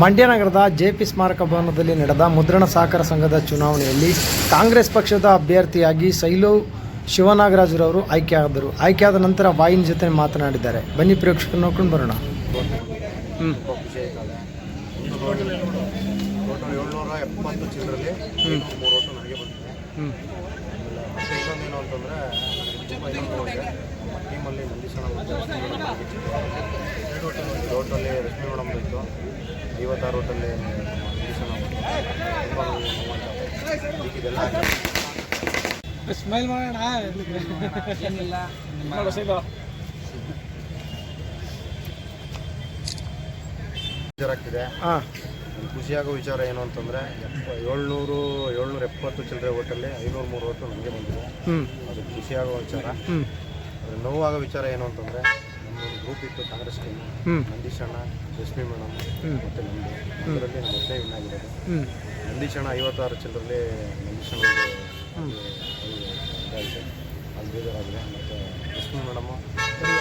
ಮಂಡ್ಯ ನಗರದ ಜೆಪಿ ಸ್ಮಾರಕ ಭವನದಲ್ಲಿ ನಡೆದ ಮುದ್ರಣ ಸಹಕಾರ ಸಂಘದ ಚುನಾವಣೆಯಲ್ಲಿ ಕಾಂಗ್ರೆಸ್ ಪಕ್ಷದ ಅಭ್ಯರ್ಥಿಯಾಗಿ ಸೈಲು ಶಿವನಾಗರಾಜರವರು ಆಯ್ಕೆಯಾದರು. ಆಯ್ಕೆಯಾದ ನಂತರ ವಾಯಿನ ಜೊತೆ ಮಾತನಾಡಿದ್ದಾರೆ. ಬನ್ನಿ ಪ್ರೇಕ್ಷಕರು ನೋಡ್ಕೊಂಡು ಬರೋಣ. ಹ್ಞೂ ಮತ್ತು ರಶ್ಮಿ ಮೇಡಮ್ ಇತ್ತು. ಇವತ್ತು ಆ ರೋಟಲ್ಲಿ ಇದೆಲ್ಲ ಸ್ಮೈಲ್ ಮಾಡೋಣ. ಏನಿಲ್ಲ. ಖುಷಿಯಾಗೋ ವಿಚಾರ ಏನು ಅಂತಂದರೆ ಏಳ್ನೂರು ಏಳ್ನೂರ ಎಪ್ಪತ್ತು ಚಿಲ್ಲರೆ ಓಟಲ್ಲಿ ಐನೂರು ಮೂರು ಓಟು ನನಗೆ ಬಂದಿದೆ. ಹ್ಞೂ ಅದು ಖುಷಿಯಾಗೋ ವಿಚಾರ. ನೋವಾಗೋ ವಿಚಾರ ಏನು ಅಂತಂದರೆ ಗ್ರೂಪ್ ಇತ್ತು ಕಾಂಗ್ರೆಸ್ ಟೀಮ್ ನಂದೀಶ್ ಅಣ್ಣ ಮೇಡಮ್. ಮತ್ತು ನಮ್ಮದು ಅದರಲ್ಲಿ ನಮ್ಮ ಒಬ್ಬನೇ ವಿನ್ ಆಗಿರೋದು. ನಂದೀಶ್ ಅಣ್ಣ ಐವತ್ತಾರು ಚಿಲ್ಲರಲ್ಲಿ ನಂದೀಶ್ ಅಣ್ಣ ಅದು ಬೇಜಾರಾಗಿದೆ. ಮತ್ತು ರಶ್ಮಿ ಮೇಡಮು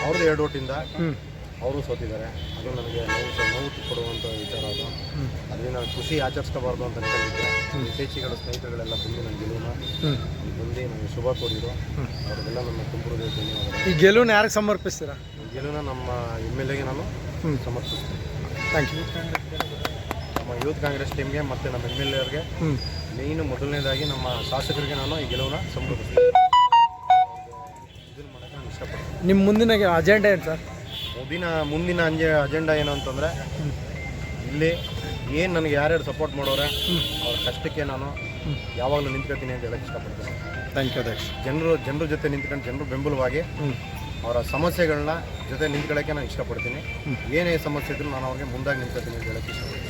ಅವ್ರದ್ದು ಎರಡು ಓಟಿಂದ ಅವರು ಸೋತಿದ್ದಾರೆ. ಅದು ನನಗೆ ನೋವು ನೋವು ಕೊಡುವಂಥ ವಿಚಾರ ಅದು. ಅಲ್ಲಿ ಅದರಿಂದ ನಾನು ಖುಷಿ ಆಚರಿಸ್ಕೋಬಾರ್ದು ಅಂತ ಅನ್ಕೊಂಡಿದ್ದೆ. ಇತ್ತೀಚೆಗಳ ಸ್ನೇಹಿತರುಗಳೆಲ್ಲ ಬಂದು ನನ್ನ ಗೆಲುವಿನ ಬಂದು ನನಗೆ ಶುಭ ಕೋರಿದ್ರು. ಅವ್ರಿಗೆಲ್ಲ ನನ್ನ ತುಂಬಿರೋದೇ ಧನ್ಯವಾದ ಈ ಗೆಲುವನ್ನು ಯಾರಿಗೆ ಸಮರ್ಪಿಸ್ತೀರಾ? ಗೆಲುವನ್ನ ನಮ್ಮ ಎಂ ಎಲ್ ಎಗೆ ನಾನು ಸಮರ್ಥಿಸ್ತೀನಿ ಸಮರ್ಪಿಸ್ತೀನಿ. ಥ್ಯಾಂಕ್ ಯು ನಮ್ಮ ಯೂತ್ ಕಾಂಗ್ರೆಸ್ ಟೀಮ್ಗೆ ಮತ್ತು ನಮ್ಮ ಎಂ ಎಲ್ ಎವ್ರಿಗೆ ಮೇಯ್ನು ಮೊದಲನೇದಾಗಿ ನಮ್ಮ ಶಾಸಕರಿಗೆ ನಾನು ಈ ಗೆಲುವನ್ನ ಸಮರ್ಪಿಸ್ತೀನಿ ಇದನ್ನು ಮಾಡೋಕ್ಕೆ ನಾನು ಇಷ್ಟಪಡ್ತೀನಿ. ನಿಮ್ಮ ಮುಂದಿನ ಅಜೆಂಡಾ ಏನು ಸರ್ ಮುಂದಿನ ಮುಂದಿನ ಅಂಜೆ ಅಜೆಂಡಾ ಏನು ಅಂತಂದರೆ ಇಲ್ಲಿ ಏನು ನನಗೆ ಯಾರ್ಯಾರು ಸಪೋರ್ಟ್ ಮಾಡೋರೆ ಅವ್ರ ಕಷ್ಟಕ್ಕೆ ನಾನು ಯಾವಾಗಲೂ ನಿಂತ್ಕೊತೀನಿ ಅಂತ ಹೇಳಕ್ಕೆ ಇಷ್ಟಪಡ್ತೀನಿ. ಥ್ಯಾಂಕ್ ಯು ಅಧ್ಯಕ್ಷ. ಜನರು ಜನರ ಜೊತೆ ನಿಂತ್ಕೊಂಡು ಜನರು ಬೆಂಬಲವಾಗಿ ಅವರ ಸಮಸ್ಯೆಗಳನ್ನ ಜೊತೆ ನಿಂತ್ಕೊಳ್ಳೋಕ್ಕೆ ನಾನು ಇಷ್ಟಪಡ್ತೀನಿ. ಏನೇ ಸಮಸ್ಯೆ ಇದ್ರೂ ನಾನು ಅವ್ರಿಗೆ ಮುಂದಾಗಿ ನಿಂತೀನಿ ಹೇಳೋಕ್ಕೆ ಹೇಳಕ್ಕೆ ಇಷ್ಟಪಡ್ತೀನಿ.